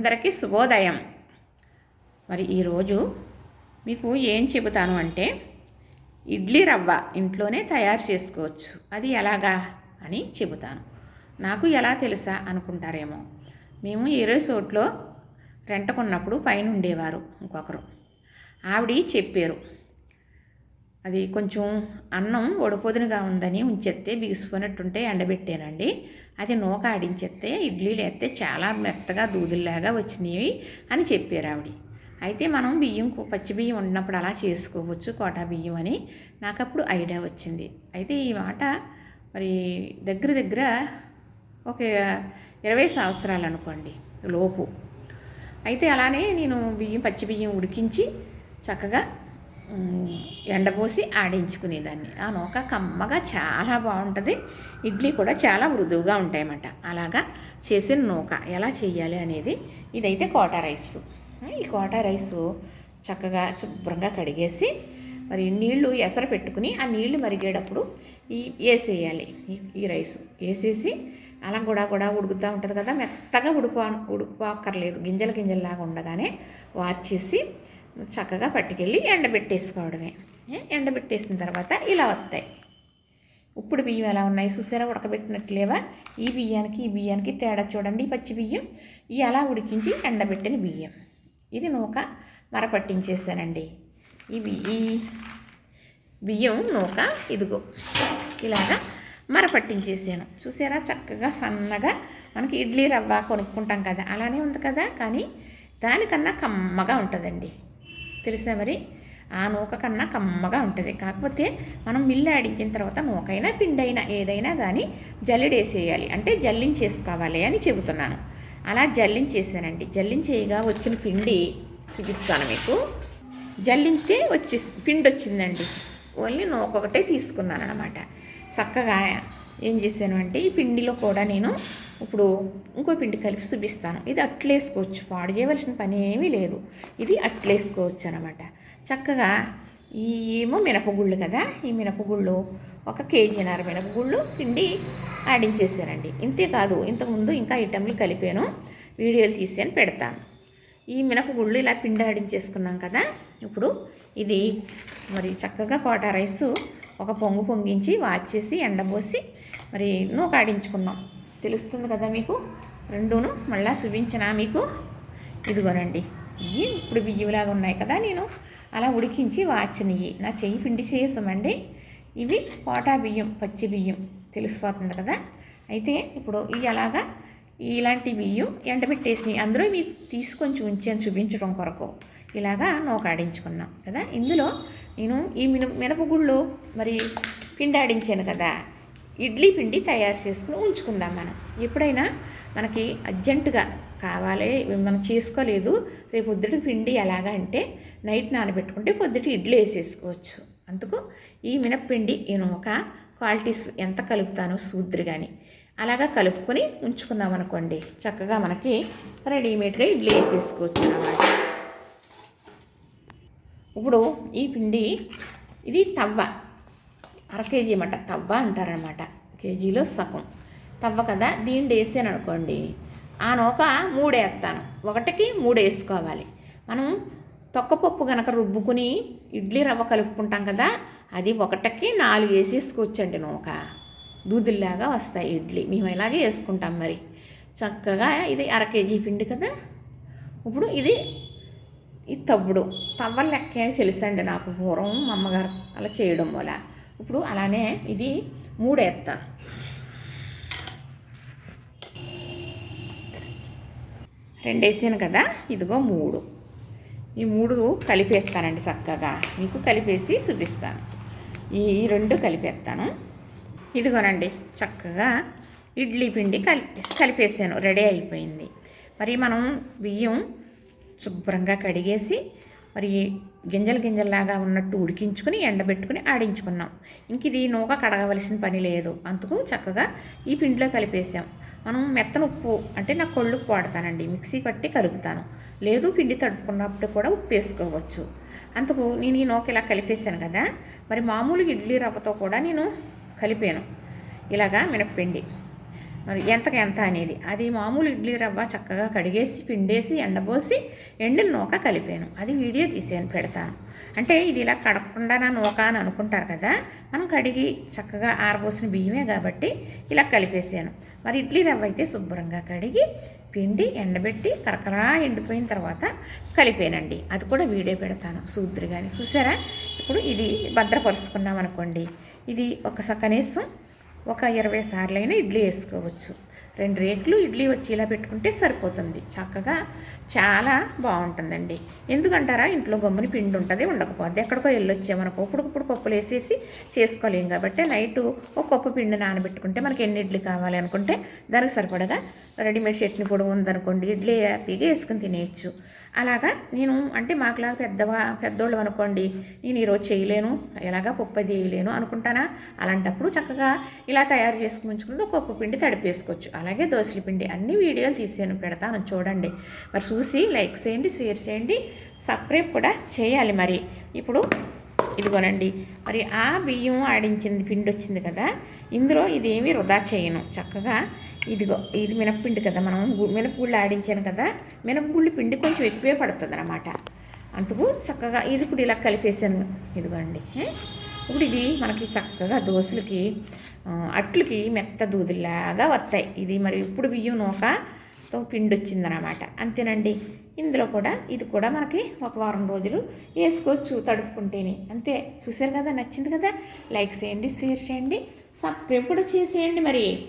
అందరికీ శుభోదయం. మరి ఈరోజు మీకు ఏం చెబుతాను అంటే ఇడ్లీ రవ్వ ఇంట్లోనే తయారు చేసుకోవచ్చు. అది ఎలాగా అని చెబుతాను. నాకు ఎలా తెలుసా అనుకుంటారేమో. మేము ఈ రిసార్ట్లో రెంటకున్నప్పుడు పైన ఉండేవారు ఇంకొకరు. ఆవిడ చెప్పారు అది కొంచెం అన్నం ఒడిపోదునుగా ఉందని ఉంచెత్తే బిగిసిపోయినట్టుంటే ఎండబెట్టానండి. అది నూక ఆడించేస్తే ఇడ్లీలు వేస్తే చాలా మెత్తగా దూదుల్లాగా వచ్చినాయి అని చెప్పారు ఆవిడ. అయితే మనం బియ్యం పచ్చి బియ్యం ఉన్నప్పుడు అలా చేసుకోవచ్చు కోటా బియ్యం అని నాకు అప్పుడు ఐడియా వచ్చింది. అయితే ఈ మాట మరి దగ్గర దగ్గర ఒక ఇరవై సంవత్సరాలు అనుకోండి లోపు. అయితే అలానే నేను బియ్యం పచ్చి బియ్యం ఉడికించి చక్కగా ఎండపోసి ఆడించుకునేదాన్ని. ఆ నూక కమ్మగా చాలా బాగుంటుంది. ఇడ్లీ కూడా చాలా మృదువుగా ఉంటాయన్నమాట. అలాగా చేసిన నూక ఎలా చేయాలి అనేది ఇదైతే కోటా రైస్. ఈ కోటా రైసు చక్కగా శుభ్రంగా కడిగేసి మరి నీళ్ళు ఎసర పెట్టుకుని ఆ నీళ్ళు మరిగేటప్పుడు ఈ వేసేయాలి. ఈ- రైస్ రైసు వేసేసి అలా కూడా కూడా ఉడుకుతూ ఉంటుంది కదా మెత్తగా ఉడుకో ఉడుకోక్కర్లేదు గింజలు గింజల్లాగా ఉండగానే వార్చేసి చక్కగా పట్టుకెళ్ళి ఎండబెట్టేసుకోవడమే. ఎండబెట్టేసిన తర్వాత ఇలా వస్తాయి ఇప్పుడు బియ్యం ఎలా ఉన్నాయి చూసారా? ఉడకబెట్టినట్లేవా ఈ బియ్యానికి ఈ బియ్యానికి తేడా చూడండి. ఈ పచ్చి బియ్యం. ఈ అలా ఉడికించి ఎండబెట్టిన బియ్యం. ఇది నూక మరపట్టించేసానండి ఈ బి- ఈ బియ్యం నూక ఇదిగో ఇలాగా మరపట్టించేసాను చూసారా? చక్కగా సన్నగా మనకి ఇడ్లీ రవ్వ కొనుక్కుంటాం కదా. అలానే ఉంది కదా. కానీ దానికన్నా కమ్మగా ఉంటుందండి. తెలుసా మరి? ఆ నూక కన్నా కమ్మగా ఉంటుంది. కాకపోతే మనం మిల్లు ఆడించిన తర్వాత నూకైనా పిండైనా ఏదైనా కానీ జల్లెడేసేయాలి. అంటే జల్లించేసుకోవాలి అని చెబుతున్నాను. అలా జల్లించేసానండి. జల్లించేయగా వచ్చిన పిండి చూపిస్తాను మీకు. జల్లింతే వచ్చి పిండి వచ్చిందండి ఓన్లీ నూక ఒకటే తీసుకున్నాను అనమాట చక్కగా ఏం చేశాను అంటే ఈ పిండిలో కూడా నేను ఇప్పుడు ఇంకో పిండి కలిపి చూపిస్తాను. ఇది అట్లేసుకోవచ్చు. పాడు చేయవలసిన పని ఏమీ లేదు. ఇది అట్లేసుకోవచ్చు అనమాట చక్కగా ఈ ఏమో మినపగుళ్ళు కదా ఈ మినపగుళ్ళు ఒక కేజీన్నర మినపగుళ్ళు పిండి ఆడించేసానండి ఇంతే కాదు ఇంతకుముందు ఇంకా ఐటెంలు కలిపాను. వీడియోలు తీసాను పెడతాను. ఈ మినపగుళ్ళు ఇలా పిండి ఆడించేసుకున్నాం కదా ఇప్పుడు ఇది మరి చక్కగా కోటా రైసు ఒక పొంగు పొంగించి వాచేసి ఎండబోసి మరి నూక ఆడించుకున్నాం. తెలుస్తుంది కదా మీకు? రెండును మళ్ళీ చూపించిన మీకు? ఇదిగోనండి. ఇవి ఇప్పుడు బియ్యంలాగా ఉన్నాయి కదా నేను. అలా ఉడికించి వాచినవి నా చెయ్యి పిండి చేసమండి ఇవి కోటా బియ్యం పచ్చి బియ్యం తెలిసిపోతుంది కదా. అయితే ఇప్పుడు ఇవి అలాగా ఇలాంటి బియ్యం ఎండబెట్టేసి అందులో మీకు తీసుకొని ఉంచాను చూపించడం కొరకు. ఇలాగా నూకాడించుకున్నాం కదా. ఇందులో నేను ఈ మిన మినపగుళ్ళు మరి పిండి ఆడించాను కదా. ఇడ్లీ పిండి తయారు చేసుకుని ఉంచుకుందాం మనం. ఎప్పుడైనా మనకి అర్జెంటుగా కావాలి మనం చేసుకోలేదు రేపు పొద్దుటికి పిండి ఎలాగా అంటే నైట్ నానబెట్టుకుంటే పొద్దుటి ఇడ్లీ వేసేసుకోవచ్చు. అందుకు ఈ మినప్పిండి నేను ఒక క్వాలిటీస్ ఎంత కలుపుతాను సూద్రి కానీ అలాగా కలుపుకొని ఉంచుకున్నాం అనుకోండి. చక్కగా మనకి రెడీమేడ్గా ఇడ్లీ వేసేసుకోవచ్చు అన్నమాట. ఇప్పుడు ఈ పిండి ఇది తవ్వ అర కేజీ అన్నమాట. తవ్వ అంటారనమాట కేజీలో సగం. తవ్వ కదా? దీన్ని వేసాను అనుకోండి. ఆ నూక మూడు వేస్తాను ఒకటికి మూడు వేసుకోవాలి మనం తొక్కపప్పు కనుక రుబ్బుకుని ఇడ్లీ రవ్వ కలుపుకుంటాం కదా? అది ఒకటికి నాలుగు వేసేసుకోవచ్చండి నూక. దూదుల్లాగా వస్తాయి ఇడ్లీ. మేము ఇలాగే వేసుకుంటాం మరి. చక్కగా ఇది అర కేజీ పిండి కదా? ఇప్పుడు ఇది ఈ తవ్వుడు. తవ్వల లెక్క అని తెలుసండి నాకు పూర్వం మా అమ్మగారు అలా చేయడం వల్ల. ఇప్పుడు అలానే ఇది మూడేస్తాను రెండు వేసాను కదా ఇదిగో మూడు. ఈ మూడు కలిపేస్తానండి చక్కగా. మీకు కలిపేసి చూపిస్తాను. ఈ రెండు కలిపేస్తాను. ఇదిగోనండి చక్కగా ఇడ్లీ పిండి కలిపి కలిపేసాను. రెడీ అయిపోయింది. మరి మనం బియ్యం శుభ్రంగా కడిగేసి మరి గింజలు గింజల్లాగా ఉన్నట్టు ఉడికించుకుని ఎండబెట్టుకుని ఆడించుకున్నాం. ఇంక ఇది నూక కడగవలసిన పని లేదు. అందుకు చక్కగా ఈ పిండిలో కలిపేసాం. మనం మెత్తన ఉప్పు అంటే నా కొళ్ళు ఉప్పు వాడతానండి. మిక్సీ పట్టి కలుపుతాను. లేదు పిండి తడుపుకున్నప్పుడు కూడా ఉప్పు వేసుకోవచ్చు. అందుకు నేను ఈ నూక ఇలా కలిపేసాను కదా మరి మామూలు ఇడ్లీ రవ్వతో కూడా నేను కలిపాను. ఇలాగా మినప్పిండి మరి ఎంతకు ఎంత అనేది. అది మామూలు ఇడ్లీ రవ్వ చక్కగా కడిగేసి పిండేసి ఎండబోసి ఎండిన నూక కలిపాను. అది వీడియో తీసాను పెడతాను. అంటే ఇది ఇలా కడగకుండా నా నూక అని అనుకుంటారు కదా మనం కడిగి చక్కగా ఆరబోసిన బియ్యమే కాబట్టి ఇలా కలిపేసాను మరి ఇడ్లీ రవ్వ అయితే శుభ్రంగా కడిగి పిండి ఎండబెట్టి కరకరా ఎండిపోయిన తర్వాత కలిపానండి. అది కూడా వీడియో పెడతాను. సూద్రి కానీ చూసారా? ఇప్పుడు ఇది భద్రపరుచుకున్నాం అనుకోండి ఇది ఒక కనీసం ఒక ఇరవై సార్లైనా ఇడ్లీ వేసుకోవచ్చు. రెండు రేట్లు ఇడ్లీ వచ్చి ఇలా పెట్టుకుంటే సరిపోతుంది. చక్కగా చాలా బాగుంటుందండి. ఎందుకంటారా? ఇంట్లో గమ్ముని పిండి ఉంటుంది ఉండకపోద్ది ఎక్కడికో వెళ్ళొచ్చామనుకో ఇప్పుడు పప్పులు వేసేసి చేసుకోలేం కాబట్టి నైట్ ఒక కుప్ప పిండి నానబెట్టుకుంటే మనకి ఎన్ని ఇడ్లీ కావాలి అనుకుంటే దానికి సరిపడగా రెడీమేడ్ చట్నీ పొడి ఉందనుకోండి ఇడ్లీ హ్యాపీగా వేసుకుని తినేయచ్చు. అలాగా నేను అంటే మాకులాగా పెద్దవా పెద్దోళ్ళు అనుకోండి నేను ఈరోజు చేయలేను ఎలాగా పప్పు అది అనుకుంటానా? అలాంటప్పుడు చక్కగా ఇలా తయారు చేసుకుని ఉంచుకుంటే ఒక పప్పు పిండి తడిపేసుకోవచ్చు. అలాగే దోశల పిండి అన్ని వీడియోలు తీసాను పెడతాను చూడండి. మరి చూసి లైక్ చేయండి షేర్ చేయండి సబ్స్క్రైబ్ కూడా చేయాలి మరి. ఇప్పుడు ఇదిగోనండి మరి ఆ బియ్యం ఆడించింది పిండి వచ్చింది కదా ఇందులో ఇదేమీ వృధా చేయను. చక్కగా ఇదిగో ఇది మినప్పిండి కదా మనం. మినపగుళ్ళు ఆడించాను కదా. మినపగుళ్ళు పిండి కొంచెం ఎక్కువే పడుతుంది అనమాట అందుకు చక్కగా ఇది ఇప్పుడు ఇలా కలిపేసాను ఇదిగోండి ఇప్పుడు ఇది మనకి చక్కగా దోశలకి అట్లకి మెత్త దూదిలాగా వస్తాయి. ఇది మరి ఇప్పుడు బియ్యం నూకతో పిండి వచ్చిందనమాట అంతేనండి. ఇందులో కూడా ఇది కూడా మనకి ఒక వారం రోజులు వేసుకోవచ్చు తడుపుకుంటేనే. అంతే. చూసారు కదా? నచ్చింది కదా? లైక్ చేయండి షేర్ చేయండి. సబ్స్క్రైబ్ కూడా చేసేయండి మరి.